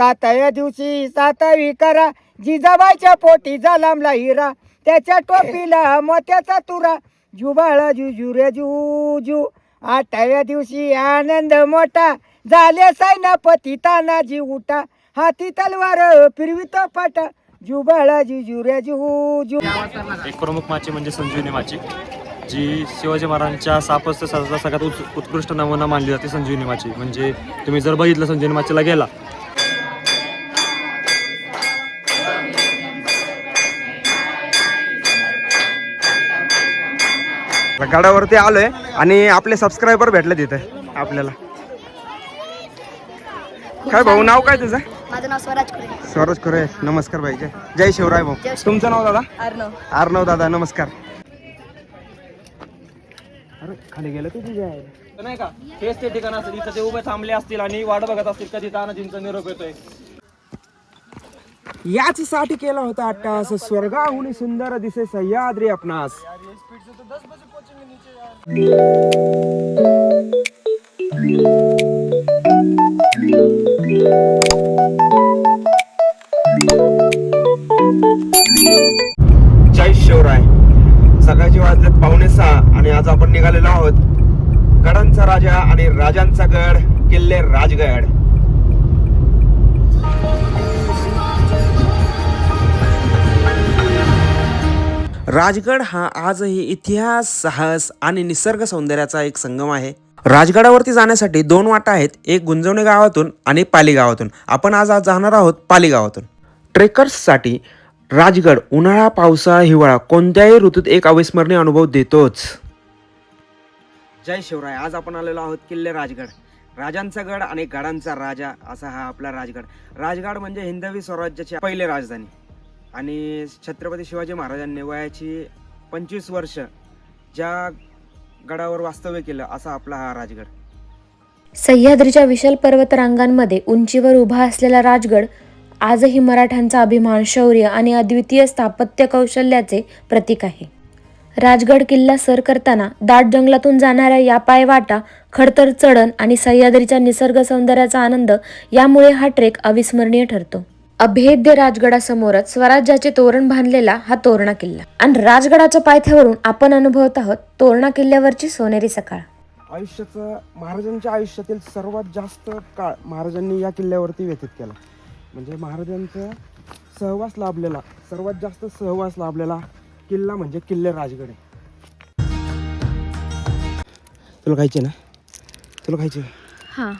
सातव्या दिवशी सातवी करा. जिजाबाईच्या पोटी जालामला हिरा. त्याच्या टोपीला मोत्याचा तुरा. जुबाळा जुजुरे जुजू आठव्या दिवशी आनंद मोठा. झाले सैनापती तानाजी उठा. हाती तलवार फिरवितो पाटा. जुबाळा जुजुरे जुजू एक प्रमुख माची म्हणजे संजीवनी माची. जी शिवाजी महाराजांच्या सापस्त सगळ्यात उत्- उत्कृष्ट नमुना मानली जाते संजीवनी माची. म्हणजे तुम्ही जर बघितलं संजीवनी माचीला गेला गडावरती आलोय आणि आपले सबस्क्रायबर भेटले तिथे आपल्याला. काय भाऊ नाव काय तुझं? माझं नाव स्वराज खुरे. स्वराज खरे नमस्कार भाई जय जय शिवराय भाऊ. तुमचं नाव दादा? अर्णव. अर्णव दादा नमस्कार. अरे खाली गेलं तू तुझ्या? नाही का? हेच ते ठिकाण असतं तिथं ते उभे थांबले असतील आणि वाट बघत असतील कधी तानाजींचा निरोप येतोय. याच साठी केला होता अट्टास स्वर्गाहुनी सुंदर दिसे सह्याद्री आपणास. जय शिवराय. सकाळचे वाजलेत पावणे सहा आणि आज आपण निघालेलो आहोत गडांचा राजा आणि राजांचा गड किल्ले राजगड. राजगड हा आजही इतिहास साहस आणि निसर्ग सौंदर्याचा एक संगम आहे. राजगडावरती जाण्यासाठी दोन वाटा आहेत. एक गुंजवणे गावातून आणि पाली गावातून. आपण आज आज जाणार आहोत पाली गावातून. ट्रेकर्ससाठी राजगड उन्हाळा पावसाळा हिवाळा कोणत्याही ऋतूत एक अविस्मरणीय अनुभव देतोच. जय शिवराय. आज आपण आलेलो आहोत किल्ले राजगड. राजांचा गड आणि गडांचा राजा असा हा आपला राजगड. राजगड म्हणजे हिंदवी स्वराज्याची पहिले राजधानी. आणि छत्रपती शिवाजी महाराजांनी वयाची पंचवीस वर्ष ज्या गडावर वास्तव्य केलं असा आपला हा राजगड. सह्याद्रीच्या विशाल पर्वतरांगांमध्ये उंचीवर उभा असलेला राजगड आजही मराठ्यांचा अभिमान शौर्य आणि अद्वितीय स्थापत्य कौशल्याचे प्रतीक आहे. राजगड किल्ला सर करताना दाट जंगलातून जाणाऱ्या या पायवाटा खडतर चढण आणि सह्याद्रीच्या निसर्ग सौंदर्याचा आनंद यामुळे हा ट्रेक अविस्मरणीय ठरतो. अभेद्य राजगडासमोरच स्वराज्याचे तोरण बांधलेला हा तोरणा किल्ला. आणि राजगडाच्या पायथ्यावरून आपण अनुभवत आहोत तोरणा किल्ल्यावरची सोनेरी सकाळ. आयुष्याचं महाराजांच्या आयुष्यातील सर्वात जास्त काळ महाराजांनी या किल्ल्यावरती व्यतीत केला. म्हणजे महाराजांचा सहवास लाभलेला सर्वात जास्त सहवास लाभलेला किल्ला म्हणजे किल्ले राजगड. आहे तुला खायचे ना? तुला खायचे? हां.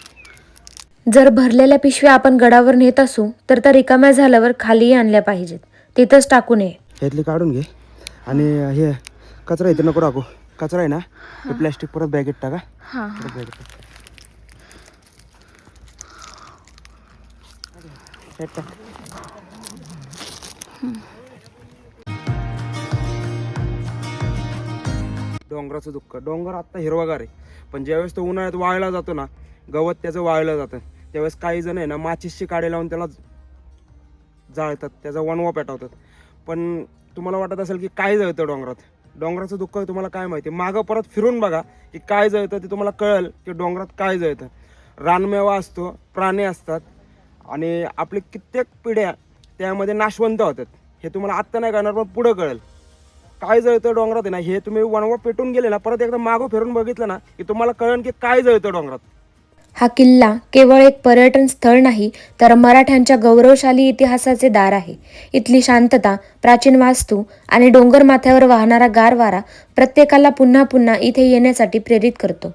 जर भरलेल्या पिशव्या आपण गडावर नेत असू तर त्या रिकाम्या झाल्यावर खालीही आणल्या पाहिजेत. तिथंच टाकू नये. ह्यातली काढून घे. आणि हे कचरा इथे नको टाकू. कचरा आहे ना? ते प्लॅस्टिक परत बॅगेत टाका. परत बॅगेत टाक. ह्यात टाक. डोंगराचं दुःख. डोंगर आत्ता हिरवागार आहे. पण ज्यावेळेस तो उन्हाळ्यात वाळला जातो ना गवत त्याचं वाळलं जातं. त्यावेळेस काही जण आहे ना माचीसची काडी लावून त्याला जाळतात त्याचा वणवा पेटवतात. पण तुम्हाला वाटत असेल की काय जळतं डोंगरात? डोंगराचं दुःख तुम्हाला काय माहिती? मागं परत फिरून बघा की काय जळतं ते तुम्हाला कळेल की डोंगरात काय जळतं. रानमेवा असतो प्राणी असतात आणि आपली कित्येक पिढ्या त्यामध्ये नाशवंत होतात. हे तुम्हाला आत्ता नाही कळणार पण पुढं कळेल. काय जळतं डोंगरात आहे ना हे तुम्ही वणवा पेटून गेले ना परत एकदा मागं फिरून बघितलं ना की तुम्हाला कळेल की काय जळतं डोंगरात. हा किल्ला केवळ एक पर्यटन स्थळ नाही तर मराठ्यांच्या गौरवशाली इतिहासाचे दार आहे. इथली शांतता प्राचीन वास्तू आणि डोंगर माथ्यावर वाहणारा गार वारा प्रत्येकाला पुन्हा पुन्हा इथे येण्यासाठी प्रेरित करतो.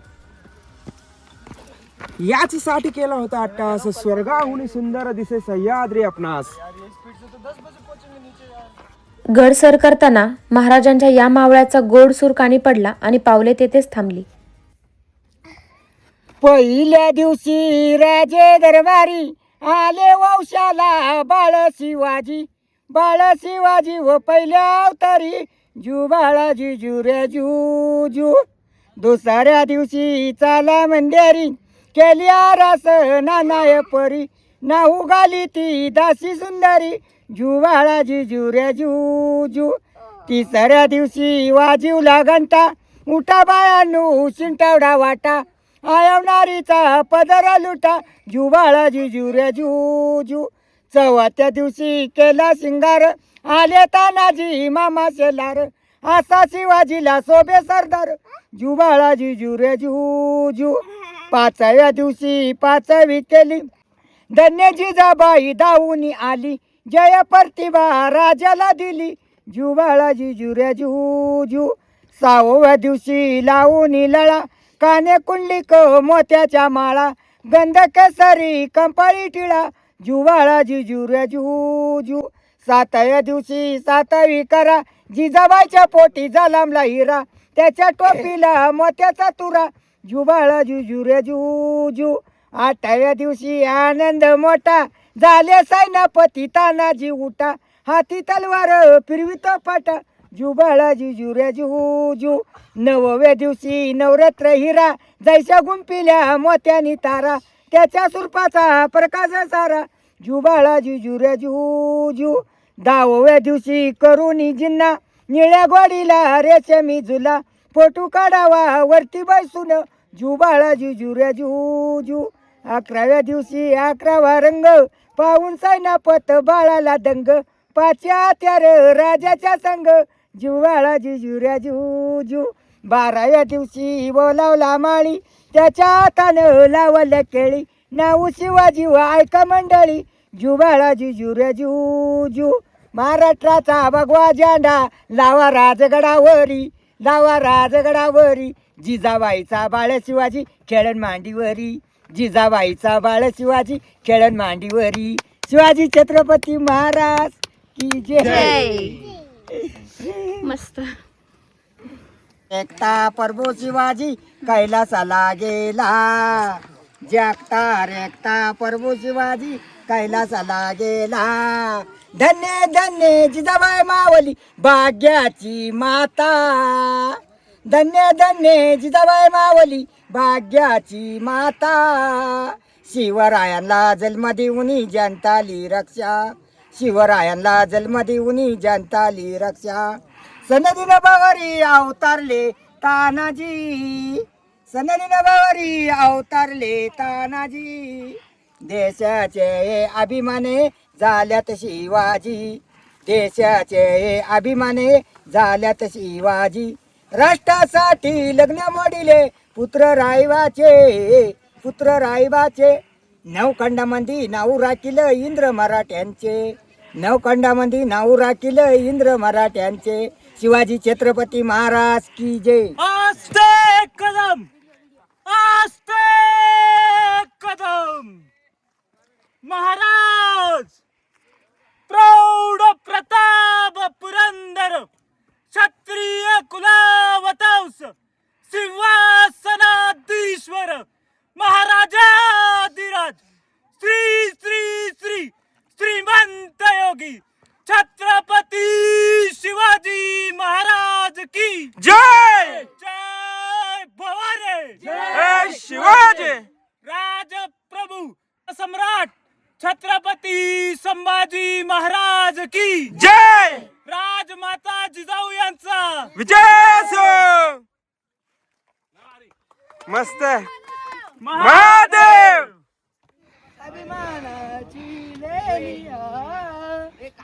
याच साठी केला होता अट्टास स्वर्गाहुनी सुंदर दिसे सह्याद्री आपणास गड सर करताना महाराजांच्या या मावळ्याचा गोड सूर कानी पडला आणि पावले तेथेच थांबली. पहिल्या दिवशी राजे दरबारी आले वंशाला बाळ शिवाजी बाळ शिवाजी व पहिल्या अवतारी जू बाळाजी जुऱ्या जू जू. दुसऱ्या दिवशी चाला मंदिरी केली आरास नानाय परी. नाहू गाली ती दासी सुंदरी जू बाळाजी जुऱ्या जू जू. तिसऱ्या दिवशी वाजीवला घंटा उठा बायानू शिंटावडा वाटा. आयवणारीचा पदर लुटा जुबाळाजी जिजू रे जू. जू दिवशी केला शिंगार आले तानाजी मामा शेलार. असा शिवाजीला सोबे सरदार जुबाळा जिजू रे जू. पाचव्या दिवशी पाचवी केली धन्य जिजाबाई दाऊनी आली. जय प्रतिभा राजाला दिली जुबाळा जिजू रे जू. सहाव्या दिवशी लावूनी लळा काने कुंडलिक मोत्याच्या माळा गंध केसरी कंपाळी टिळा जुवाळा जिजू. रे जू जू सातव्या दिवशी सातवी करा जिजाबाईच्या पोटी जालामला हिरा. त्याच्या टोपीला मोत्याचा तुरा जुबाळा जुजू. रे जू आठव्या दिवशी आनंद मोठा झाले सैनापती तानाजी उठा. हाती तलवार फिरवितो फाटा जू बाळाजी रे जू जू. नवव्या दिवशी नवरात्र हिरा जैसा गुंपिल्या मोत्यानी तारा त्याच्या सुरपाचा प्रकाश सारा. जू बाळाजी रे जू जू. दहाव्या दिवशी करुणी जिन्ना निळ्या गोडीला रेशमी झुला. फोटो काढावा वरती बसून जू बाळाजी रे जू जू. अकराव्या दिवशी अकरावा रंग पाहून सैनापत बाळाला दंग. पाच्या त्यार राजाच्या संग जुवाळा जिजुऱ्या जुजू. बाराव्या दिवशी बोलावला माळी. त्याच्या हातानं लावल्या केळी. नाऊ शिवाजी व ऐका मंडळी. जुबाळा जिजुऱ्या जुजू. महाराष्ट्राचा भगवा झेंडा लावा राजगडावरी. लावा राजगडावरी. जिजाबाईचा बाळ शिवाजी खेळण मांडीवरी. जिजाबाईचा बाळ शिवाजी खेळण मांडीवरी. शिवाजी छत्रपती महाराज की जय. मस्त. एकता प्रभू शिवाजी कैलासाला गेला जागता रेखता प्रभू शिवाजी कैलासाला गेला धन्य धन्य जिजाबाई मावली भाग्याची माता. धन्य धन्य जिजाबाई मावली भाग्याची माता. शिवरायांना जन्म देऊनी जनताली रक्षा. शिवरायांना जन्म देऊनी जनताली रक्षा. सनदी नभावरी अवतारले तानाजी. सनदी नभावरी अवतारले तानाजी. देशाचे अभिमाने झाल्यात शिवाजी. देशाचे अभिमाने झाल्यात शिवाजी. राष्ट्रासाठी लग्न मोडिले पुत्र रायवाचे पुत्र रायबाचे. नवखंडामध्ये नाव राखिलं इंद्र मराठ्यांचे. नवखंडामध्ये नाव राखील इंद्र मराठ्यांचे. शिवाजी छत्रपती महाराज की जय. आस्ते कदम! आस्ते कदम! महाराज! प्रौढ प्रताप पुरंदर! क्षत्रिय कुलावतांस! सिंहासनाधीश्वर! महाराजाधिराज! श्री श्री श्री! श्रीमंत योगी छत्रपती शिवाजी महाराज की. जय! जय भवानी जय शिवाजी! राजप्रभू सम्राट छत्रपती संभाजी महाराज की. जय! राजमाता जिजाऊ यांचा. विजय मस्त महादेव!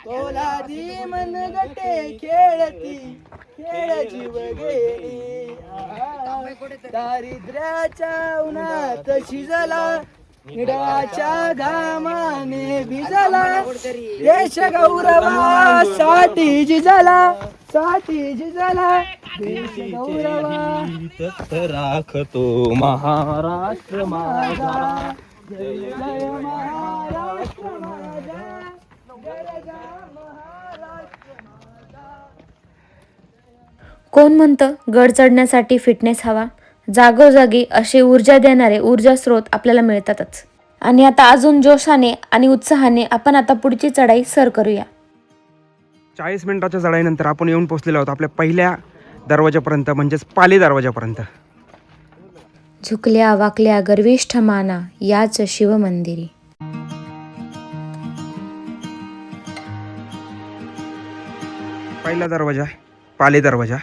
कोलादी मन गटे खेळती. खेळ जीव गेली दारिद्र्याच्या उन्हात शिजला. निडाच्या घामाने भिजला. देश गौरवासाठी जिजला. साठी जिजला. देश गौरवा राखतो महाराष्ट्र माझा. जय जय महाराष्ट्र माझा जय जय महाराष्ट्र कोण म्हणतं गड चढण्यासाठी फिटनेस हवा? जागोजागी असे ऊर्जा देणारे ऊर्जा स्रोत आपल्याला मिळतातच. आणि आता अजून जोशाने आणि उत्साहाने आपण आता पुढची चढाई सर करूया. चाळीस मिनिटाच्या चढाईनंतर आपण येऊन पोहोचलेलो आहोत आपल्या पहिल्या दरवाजापर्यंत म्हणजेच पाली दरवाजापर्यंत. झुकल्या वाकल्या गर्विष्ठ माना याच शिवमंदिरी. पहिला दरवाजा पाली दरवाजा.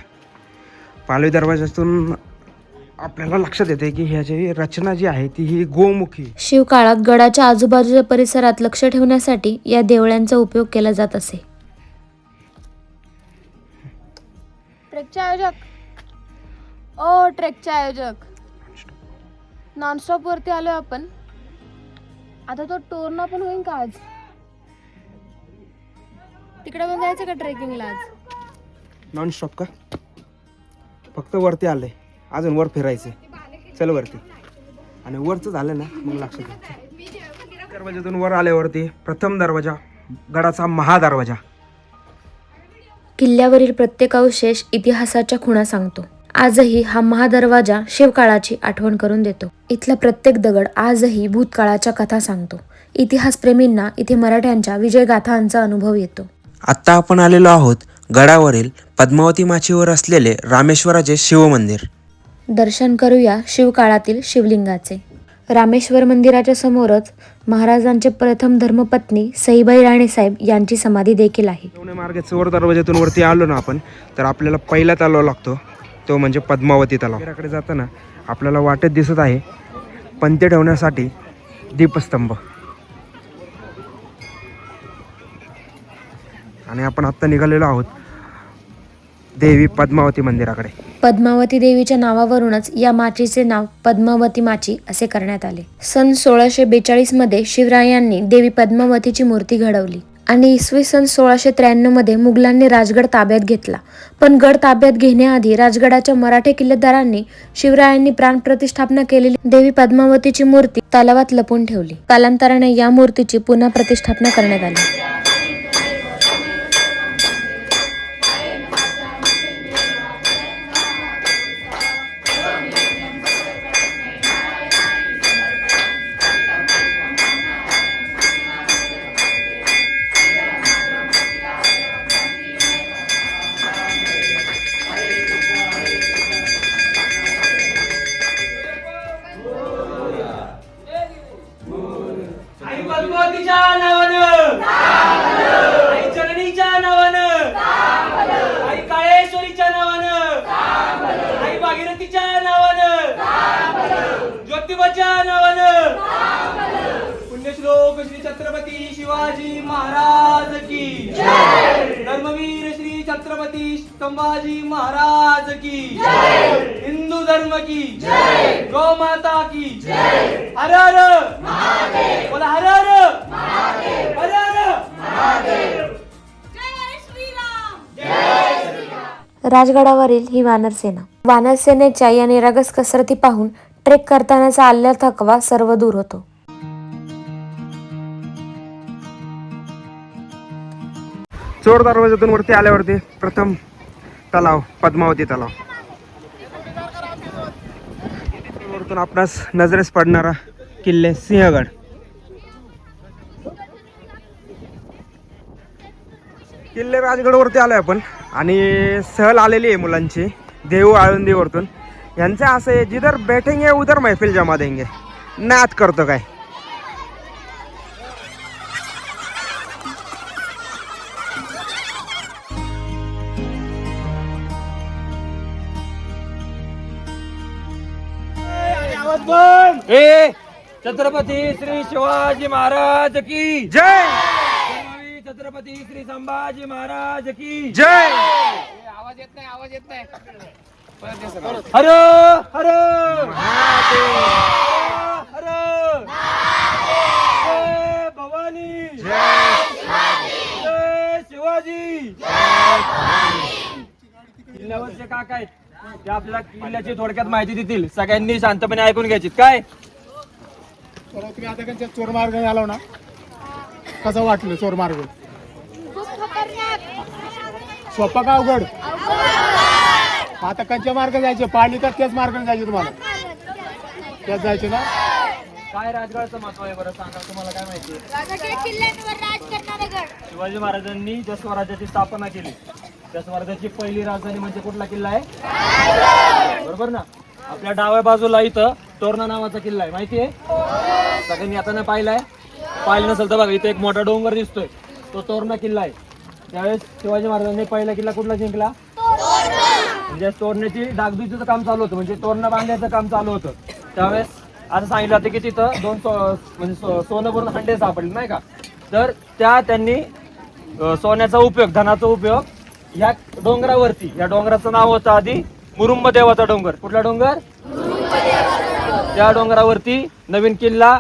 पाली दरवाजातून आपल्याला लक्षात येते की ह्याची रचना जी आहे ती ही गोमुखी. शिवकाळात गडाच्या आजूबाजूच्या परिसरात लक्ष ठेवण्यासाठी या देवळ्यांचा उपयोग केला जात असे. ट्रेकचे आयोजक. ओ ट्रेकचे आयोजक. नॉनस्टॉप वरती आलोय आपण. आता तो टोरना पण होईल का आज? तिकडे पण जायचं का ट्रेकिंगला आज? नॉन स्टॉप का? फक्त वरती आलंय अजून वर फिरायचं चल वरती. आणि वरचं झालं ना मग लक्षात येतं दरवाजातून वर आल्यावरती प्रथम दरवाजा गडाचा महादरवाजा. किल्ल्यावरील प्रत्येक अवशेष इतिहासाच्या खुणा सांगतो. आजही हा महादरवाजा शिवकाळाची आठवण करून देतो. इथला प्रत्येक दगड आजही भूतकाळाच्या कथा सांगतो. इतिहासप्रेमींना इथे मराठ्यांच्या विजयगाथांचा अनुभव येतो. आत्ता आपण आलेलो आहोत गडावरील पद्मावती माचीवर असलेले रामेश्वराचे शिवमंदिर. दर्शन करूया शिवकाळातील शिवलिंगाचे. रामेश्वर मंदिराच्या समोरच महाराजांचे प्रथम धर्मपत्नी सईबाई राणेसाहेब यांची समाधी देखील आहे. मार्गे चोर दरवाजातून वरती आलो ना आपण तर आपल्याला पहिला तलाव लागतो. तो म्हणजे पद्मावती तलाव. मंदिराकडे जाताना आपल्याला वाटेत दिसत आहे पंते ठेवण्यासाठी दीपस्तंभ. आणि आपण आत्ता निघालेलो आहोत देवी पद्मावती मंदिराकडे. पद्मावती देवीच्या नावावरूनच या माचीचे नाव पद्मावती माची असे करण्यात आले. सन सोळाशे बेचाळीसमध्ये शिवरायांनी देवी पद्मावतीची मूर्ती घडवली आणि इसवी सन सोळाशे त्र्याण्णवमध्ये मुघलांनी राजगड ताब्यात घेतला. पण गड ताब्यात घेण्याआधी राजगडाच्या मराठी किल्लेदारांनी शिवरायांनी प्राण प्रतिष्ठापना केलेली देवी पद्मावतीची मूर्ती तलावात लपून ठेवली. कालांतराने या मूर्तीची पुन्हा प्रतिष्ठापना करण्यात आली. आई नावानं. ज्योतिबाच्या नावानं. पुण्यश्लोक श्री छत्रपती शिवाजी महाराज की. धर्मवीर श्री छत्रपती संभाजी महाराज की. हिंदू धर्म की. गौ माता की. हर हर. बोला हर हर. राजगडावरील ही वानरसेना वानरसेनेच्या या निरागस कसरती पाहून ट्रेक करतानाचा आलेला थकवा सर्व दूर होतो. चोर दरवाजातून वरती आल्यावरती प्रथम तलाव पद्मावती तलाव. वरतून आपणास नजरेस पडणारा किल्ले सिंहगड. किल्ले राजगडवरती आलोय आपण. आणि सहल आलेली आहे मुलांची. देऊ आळंदीवरतून यांचं असं आहे जिधर बैठेंगे उधर महफिल जमा देंगे. नात करतो काय? हे छत्रपती श्री शिवाजी महाराज की जय! छत्रपती श्री संभाजी महाराज की जय! हर हर हर जय भवानी. जय शिवाजी. किल्ल्यावरचे काका आहेत. ते आपल्याला किल्ल्याची थोडक्यात माहिती देतील. सगळ्यांनी शांतपणे ऐकून घ्यायची काय? तुम्ही आता त्यांच्या चोर मार्ग आलो ना. कसं वाटलं चोर मार्ग सोपा का अवघड? आता कंच्या मार्ग जायचे पाणी तर तेच मार्ग जायचे तुम्हाला. तेच जायचे ना? काय राजगडाचं महत्त्व आहे बरं? सांगा तुम्हाला काय माहिती शिवाजी महाराजांनी ज्या स्वराज्याची स्थापना केली त्या स्वराज्याची पहिली राजधानी म्हणजे कुठला किल्ला आहे? बरोबर ना? आपल्या डाव्या बाजूला इथं तोरणा नावाचा किल्ला आहे माहिती आहे? सगळ्यांनी आता नाही पाहिलाय? पाहिलं नसेल तर बघा इथं एक मोठा डोंगर दिसतोय. तो तोरणा किल्ला आहे. त्यावेळेस शिवाजी महाराजांनी पहिला किल्ला कुठला जिंकला? म्हणजे तोरण्याची डागडुजीचं काम चालू होतं. म्हणजे तोरणं बांधण्याचं काम चालू होतं. त्यावेळेस असं सांगितलं होतं की तिथं दोन सो म्हणजे सो सोनं भरून हंडे सापडले नाही का? तर त्या त्यांनी सोन्याचा उपयोग धनाचा उपयोग या डोंगरावरती या डोंगराचं नाव होतं आधी मुरुंब देवाचा डोंगर. कुठला डोंगर? त्या डोंगरावरती नवीन किल्ला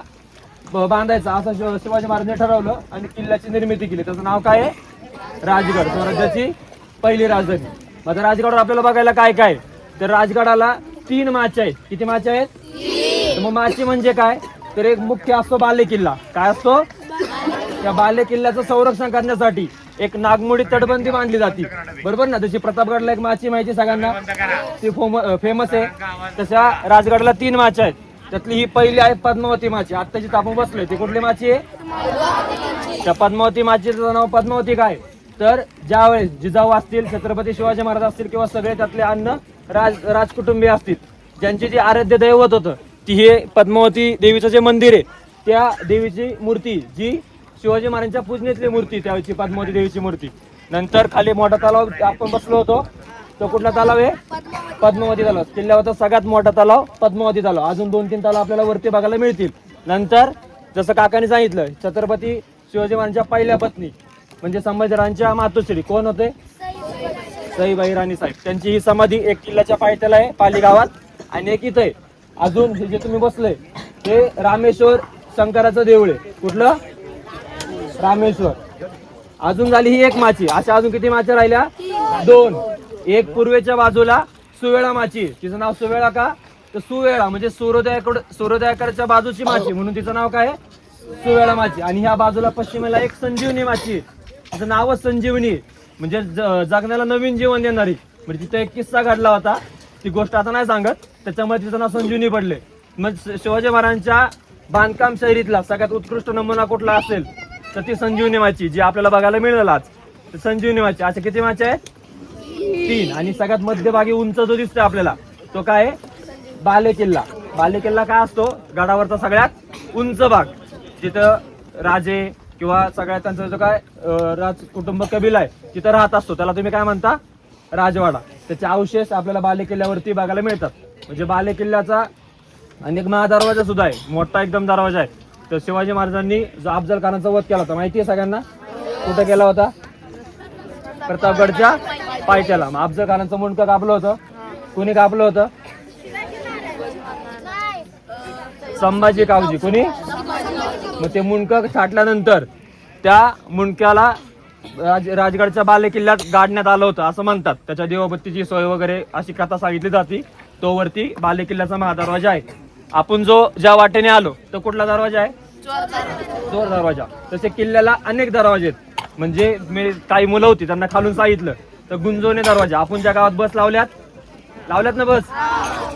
ब- बांधायचा. असं शिव- शिवाजी महाराजांनी ठरवलं आणि किल्ल्याची निर्मिती केली. त्याचं नाव काय आहे? राजगड स्वराज्याची पहिली राजधानी. मग आता राजगडावर आपल्याला बघायला काय काय? तर राजगडाला तीन माचे आहेत. किती माचे आहेत? मग माची म्हणजे काय? तर एक मुख्य असतो बाले किल्ला काय असतो? त्या बाले किल्ल्याचं संरक्षण करण्यासाठी एक नागमोडी तटबंदी मानली जाते. बरोबर ना? जशी प्रतापगडला एक माची माहिती सगळ्यांना? ती फेमस आहे. तशा राजगडला तीन माच्या आहेत. त्यातली ही पहिली आहे पद्मावती माची आत्ताची तापून आपण बसलोय. ती कुठली माची आहे? त्या पद्मावती माचीचं नाव पद्मावती काय? तर ज्यावेळेस जिजाऊ असतील छत्रपती शिवाजी महाराज असतील किंवा सगळे त्यातले अन्न राज राजकुटुंबीय असतील ज्यांची जी आराध्य दैवत होतं ती हे पद्मावती देवीचं जे मंदिर आहे त्या देवीची मूर्ती जी शिवाजी महाराजांच्या पूजनेतली मूर्ती त्यावेळेची पद्मावती देवीची मूर्ती. नंतर खाली मोठा तलाव आपण बसलो होतो. तो कुठला तलाव आहे? पद्मावती तलाव. किल्ल्यावरचा सगळ्यात मोठा तलाव पद्मावती तलाव. अजून दोन तीन तलाव आपल्याला वरती बघायला मिळतील. नंतर जसं काकाने सांगितलं छत्रपती शिवाजी महाराजांच्या पहिल्या पत्नी म्हणजे संभाजीरांच्या मातोश्री. कोण होते? सईबाई राणी साहेब. त्यांची ही समाधी एक किल्ल्याच्या पायथ्याला आहे पाली गावात. आणि एक इथं आहे. अजून हे जे तुम्ही बसले ते रामेश्वर शंकराचं देऊळ आहे. कुठलं? रामेश्वर. अजून झाली ही एक माची. अशा अजून किती माच्या राहिल्या? दोन. एक पूर्वेच्या बाजूला सुवेळा माची. तिचं नाव सुवेळा का? तर सुवेळा म्हणजे सूर्योदयाकडे सूर्योदयाकडच्या बाजूची माची म्हणून तिचं नाव काय? आहे? सुवेळा माची. आणि ह्या बाजूला पश्चिमेला एक संजीवनी माची. तिचं नावच संजीवनी. म्हणजे ज- जगण्याला नवीन जीवन देणारी. म्हणजे तिथं एक किस्सा घडला होता. ती गोष्ट आता नाही सांगत. त्याच्यामुळे तिचं नाव संजीवनी पडले. मग शिवाजी महाराजांच्या बांधकाम शैलीतला सगळ्यात उत्कृष्ट नमुना कुठला असेल? तर ती संजीवनी माची जी आपल्याला बघायला मिळेल आज तर संजीवनी माची. अशा किती माची आहेत? तीन. आणि सगळ्यात मध्यभागी उंच जो दिसतोय आपल्याला तो काय आहे? बाले किल्ला बाले किल्ला काय असतो? गडावरचा सगळ्यात उंच भाग. जिथं राजे किंवा सगळ्यात त्यांचा जो काय राज कुटुंब कबिला आहे तिथं राहत असतो. त्याला तुम्ही काय म्हणता? राजवाडा. त्याचे अवशेष आपल्याला बाले किल्ल्यावरती बघायला मिळतात. म्हणजे बाले किल्ल्याचा आणि एक महादरवाजा सुद्धा आहे. मोठा एकदम दरवाजा आहे. तर शिवाजी महाराजांनी जो अफजल खानाचा वध केला होता माहिती आहे सगळ्यांना? कुठं केला होता? प्रतापगडच्या पायथ्याला. मग अफजल खानाचं मुंडकं कापलं होतं? कुणी कापलं होतं? संभाजी कावजी. कोणी? मग ते मुंडकं छाटल्यानंतर त्या मुंडक्याला राज राजगडच्या बाले किल्ल्यात गाडण्यात आलं होतं असं म्हणतात. त्याच्या देवबत्तीची सोय वगैरे अशी कथा सांगितली जाते. तो वरती बाले किल्ल्याचा महादरवाजा आहे. आपण जो ज्या वाटेने आलो तो कुठला दरवाजा आहे? जोर दरवाजा. तसे किल्ल्याला अनेक दरवाजे आहेत. म्हणजे मी काही मुलं होती त्यांना खालून सांगितलं. तर गुंजवणे दरवाजा. आपण ज्या गावात बस लावल्यात लावल्यात ना बस?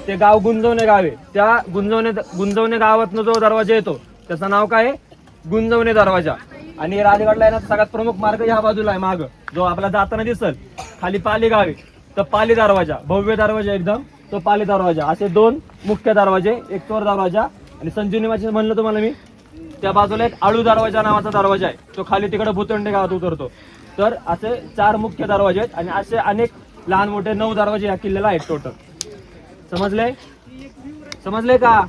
ते गाव गुंजवणे गाव आहे. त्या गुंजवणे गुंजवणे गावातनं जो दरवाजा येतो त्याचं नाव काय आहे? गुंजवणे दरवाजा. आणि राजगडला येणार सगळ्यात प्रमुख मार्ग ह्या बाजूला आहे माग. जो आपला जाताना दिसल खाली पाली गाव आहे. तर पाली दरवाजा भव्य दरवाजा एकदम तो पाली दरवाजा. असे दोन मुख्य दरवाजे एक चोर दरवाजा आणि संजीवनी म्हणलं तुम्हाला मी त्या बाजूला एक आळू दरवाजा नावाचा दरवाजा आहे. तो खाली तिकडे भूतंडे गावात उतरतो. तर असे चार मुख्य दरवाजे आहेत आणि असे अनेक लहान मोठे नऊ दरवाजे या किल्ल्याला आहेत टोटल समजले? समजले का?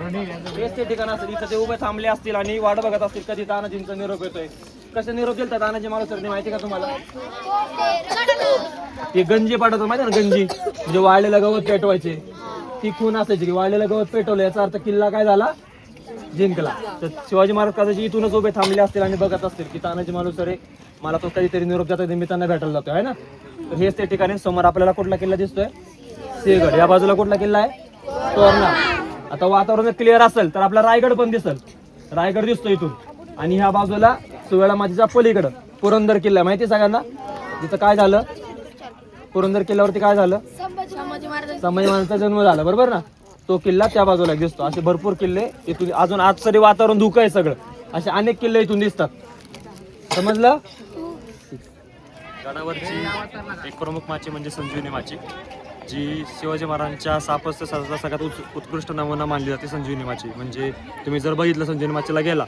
हेच ते ठिकाण असेल. इथं ते उभे थांबले असतील आणि वाट बघत असतील कधी तानाजींचा निरोप येतोय. कसं निरोप दिलता तानाजी मला सरने माहिती का तुम्हाला? ते गंजी पाठवतो माहिती ना गंजी? म्हणजे वाळलेलं गवत पेटवायचे. ती खून असायची की वाळलेलं गवत पेटवलं याचा अर्थ किल्ला काय झाला? जिंकला. तर शिवाजी महाराज कदाचित इथूनच उभे थांबले असतील आणि बघत असतील की तानाजी मालुसरे मला तो कधीतरी निरोप जातो निमित्तानं भेटायला जातो आहे ना? तर हेच त्या ठिकाणी समोर आपल्याला कुठला किल्ला दिसतोय? सिंहगड. या बाजूला कुठला किल्ला आहे? तोरणा आता वातावरण क्लिअर असेल तर आपला रायगड पण दिसेल. रायगड दिसतो इथून. आणि ह्या बाजूला सुवेळा माझीचा पलीकडं पुरंदर किल्ला आहे. माहिती आहे सगळ्यांना? तिथं काय झालं? पुरंदर किल्ल्यावरती काय झालं? संभाजी महाराजांचा जन्म झाला बरोबर ना? तो किल्ला त्या बाजूला दिसतो. असे भरपूर किल्ले इथून अजून आज तरी वातावरण धुकं आहे सगळं. असे अनेक किल्ले इथून दिसतात. समजलं? गडावरची एक प्रमुख माची म्हणजे संजीवनी माची जी शिवाजी महाराजांच्या सापस्त साजाचा सगळ्यात उत् उत्कृष्ट नमुना मानली जाते संजीवनी माची. म्हणजे तुम्ही जर बघितलं संजीवनी माचीला गेला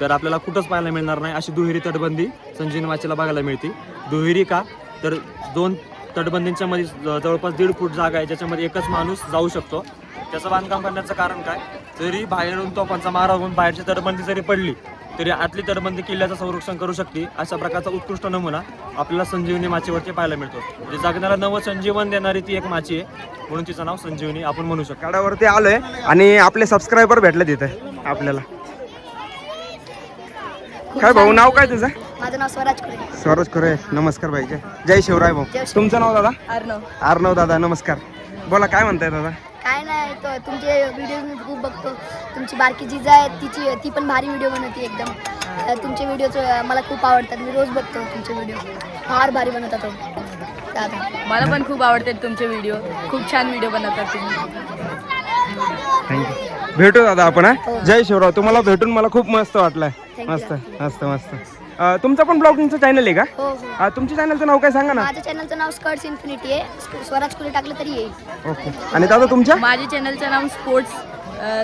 तर आपल्याला कुठंच पाहायला मिळणार नाही. अशी दुहेरी तटबंदी संजीवनी माचीला बघायला मिळते. दुहेरी का? तर दोन तटबंदींच्या मध्ये ज- जवळपास दीड फूट जागा आहे ज्याच्यामध्ये एकच माणूस जाऊ शकतो. त्याचं बांधकाम करण्याचं कारण काय? जरी बाहेरून तोफांचा मारा होऊन बाहेरची तटबंदी जरी पडली तरी आतली तटबंदी किल्ल्याचं संरक्षण करू शकते अशा प्रकारचा उत्कृष्ट नमुना आपल्याला संजीवनी माचीवरती पाहायला मिळतो. म्हणजे जगण्याला नवं संजीवन देणारी ती एक माची आहे म्हणून तिचं नाव संजीवनी आपण म्हणू शकतो. गडावरती आलोय आणि आपले सबस्क्रायबर भेटले तिथे आपल्याला. काय भाऊ नाव काय तुझं? माझं नाव स्वराज खुरे. स्वराज खरे नमस्कार भाई जय जय शिवराय. भाऊ. तुमचं नाव दादा? अर्णव. अर्णव दादा नमस्कार. बोला काय म्हणताय दादा? काय नाही तो तुमचे व्हिडिओ मी खूप बघतो. तुमची बारकी जिजा आहे तिची ती पण भारी व्हिडिओ बनवते एकदम. तुमचे व्हिडिओ मला खूप आवडतात. मी रोज बघतो तुमचे व्हिडिओ फार भारी बनवता तो. दादा. मला पण खूप आवडतात तुमचे व्हिडिओ खूप छान व्हिडिओ बनवतात तुम्ही. थँक्यू भेटू दादा आपण हा. जय शिवराव. तुम्हाला भेटून मला खूप मस्त वाटलंय. मस्त मस्त मस्त. अं, तुमचं पण ब्लॉगिंगचं चॅनल आहे का? हो हो. अं, तुमच्या चॅनलचं नाव काय सांगा ना. माझं चॅनलचं नाव स्कर्ट्स इन्फिनिटी आहे. स्वराज खुरे टाकलं तरी येईल. ओके. आणि दादा तुमच्या? माझ्या चॅनलचं नाव स्पोर्ट्स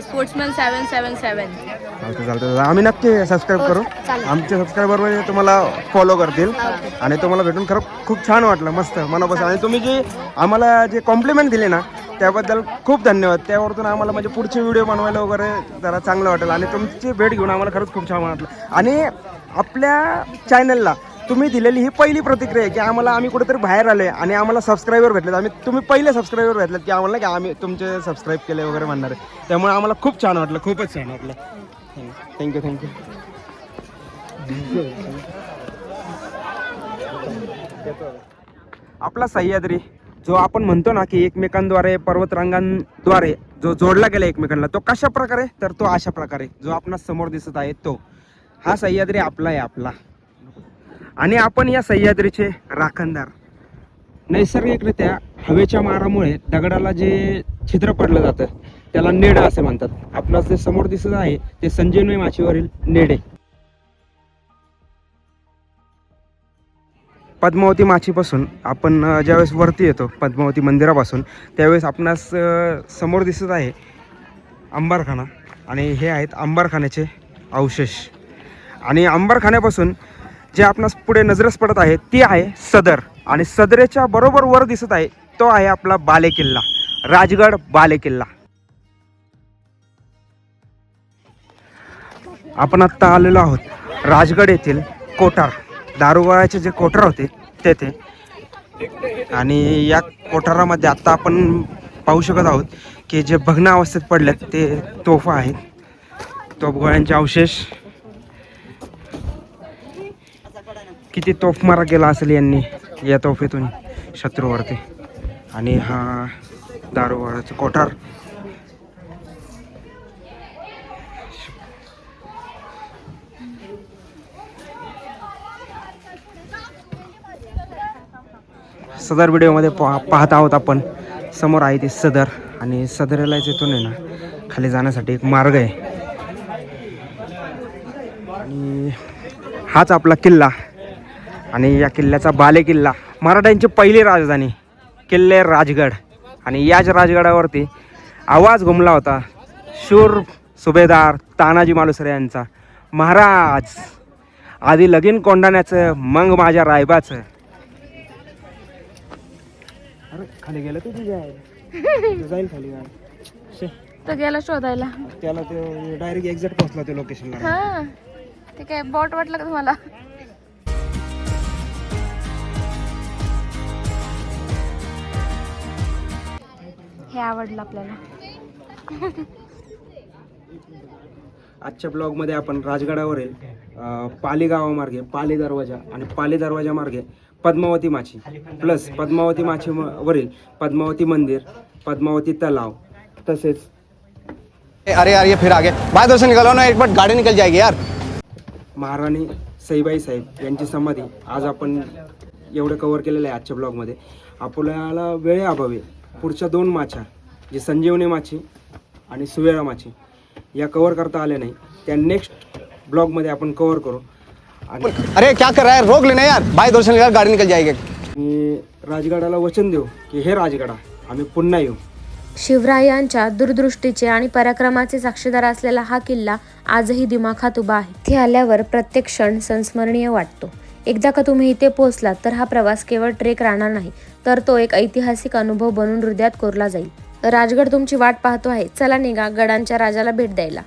स्पोर्ट्समॅन सेवन सेवन सेवन चालतं चालतं दादा आम्ही नक्की सबस्क्राईब हो, करू. चालेल. आमचे सबस्क्रायबर तुम्हाला फॉलो करतील. ओके. आणि तुम्हाला भेटून खरं खूप छान वाटलं मस्त मनापासून. आणि तुम्ही जे आम्हाला जे कॉम्प्लिमेंट दिले ना त्याबद्दल खूप धन्यवाद. त्यावरतून आम्हाला म्हणजे पुढचे व्हिडिओ बनवायला वगैरे जरा चांगलं वाटेल. आणि तुमची भेट घेऊन आम्हाला खरंच खूप छान वाटलं. आणि आपल्या चॅनलला तुम्ही दिलेली ही पहिली प्रतिक्रिया आहे की आम्हाला आम्ही कुठेतरी बाहेर आले आणि आम्हाला सबस्क्रायबर भेटलेत. आम्ही तुम्ही पहिले सबस्क्रायबर भेटलेत की आम्हाला की आम्ही तुमचे सबस्क्राईब केले वगैरे म्हणणार आहे. त्यामुळे आम्हाला खूप छान वाटलं खूपच छान वाटलं. थँक्यू थँक्यू आपला सह्याद्री जो आपण म्हणतो ना की एकमेकांद्वारे पर्वतरांगांद्वारे जो जोडला गेला एकमेकांना तो कशा प्रकारे तर तो अशा प्रकारे जो आपणास समोर दिसत आहे तो. हा सह्याद्री आपला आहे आपला. आणि आपण या सह्याद्रीचे राखणदार. नैसर्गिकरित्या हवेच्या मारामुळे दगडाला जे छिद्र पडलं जातं त्याला नेडं असे म्हणतात. आपणास जे समोर दिसत आहे ते संजीवनी माचीवरील नेडे. पद्मावती माचीपासून आपण ज्यावेळेस वरती येतो पद्मावती मंदिरापासून त्यावेळेस आपणास समोर दिसत आहे अंबारखाना. आणि हे आहेत अंबारखान्याचे अवशेष. आणि अंबरखान्यापासून जे आपणास पुढे नजरेस पडत आहे ती आहे सदर. आणि सदरेच्या बरोबर वर दिसत आहे तो आहे आपला बालेकिल्ला. राजगड बालेकिल्ला. आपण आत्ता आलेलो आहोत राजगड येथील कोठार. दारुगोळ्याचे जे कोठार होते तेथे. आणि या कोठारामध्ये आत्ता आपण पाहू शकत आहोत की जे भग्न अवस्थेत पडल्यात ते तोफा आहेत. तोफगोळ्यांचे अवशेष किती तोफमारा गेला असेल यांनी या तोफेतून शत्रूवरती. आणि हा दारुगोळ्याचा कोठार. सदर व्हिडिओमध्ये पहा पाहत आहोत आपण. समोर आहे ते सदर आणि सदरेलाच येथून आहे ना खाली जाण्यासाठी एक मार्ग आहे. आणि हाच आपला किल्ला. आणि या किल्ल्याचा बाले किल्ला मराठ्यांची पहिली राजधानी किल्ले राजगड. आणि याच राजगडावरती आवाज घुमला होता शूर सुभेदार तानाजी मालुसरे यांचा. महाराज आधी लगीन कोंडाण्याचं मग माझ्या रायबाचं. अरे खाली गेलं तू तुझ्या? जाईल खाली तर गेला शोधायला. त्याला ते डायरेक्ट एक्झॅक्ट पोहोचला ते लोकेशनला हा. ते काय बॉट वाटलं का तुम्हाला? हे आवडलं आपल्याला. आजच्या ब्लॉगमध्ये आपण राजगडावरील पाली गावामार्गे पाली दरवाजा आणि पाली दरवाजा मार्गे पद्मावती माची प्लस पद्मावती माची म- वरील पद्मावती मंदिर पद्मावती तलाव तसेच अरे यार ये फिर आगे. बाहर से निकलो ना एक बार गाड़ी निकल जाएगी यार. महाराणी सईबाई साहेब यांची समाधी आज आपण एवढं कवर केलेलं आहे आजच्या ब्लॉगमध्ये आपल्याला वेळेअभावी पुढच्या दोन माछा जी संजीवनी माची आणि सुवेळा माची या कवर करता आल्या नाही. त्या नेक्स्ट ब्लॉगमध्ये आपण कवर करू. आणि अरे क्या कर रहा है? रोक लेना यार. बाहर से निकल गाड़ी निकल जाएगी. मी राजगडाला वचन देऊ की हे राजगडा आम्ही पुन्हा येऊ. शिवरायांच्या दूरदृष्टीचे आणि पराक्रमाचे साक्षीदार असलेला हा किल्ला आजही दिमाखात उभा आहे. इथे आल्यावर प्रत्येक क्षण संस्मरणीय वाटतो. एकदा का तुम्ही इथे पोहोचलात तर हा प्रवास केवळ ट्रेक राहणार नाही तर तो एक ऐतिहासिक अनुभव बनून हृदयात कोरला जाईल. राजगड तुमची वाट पाहतो आहे. चला निघा गडांच्या राजाला भेट द्यायला.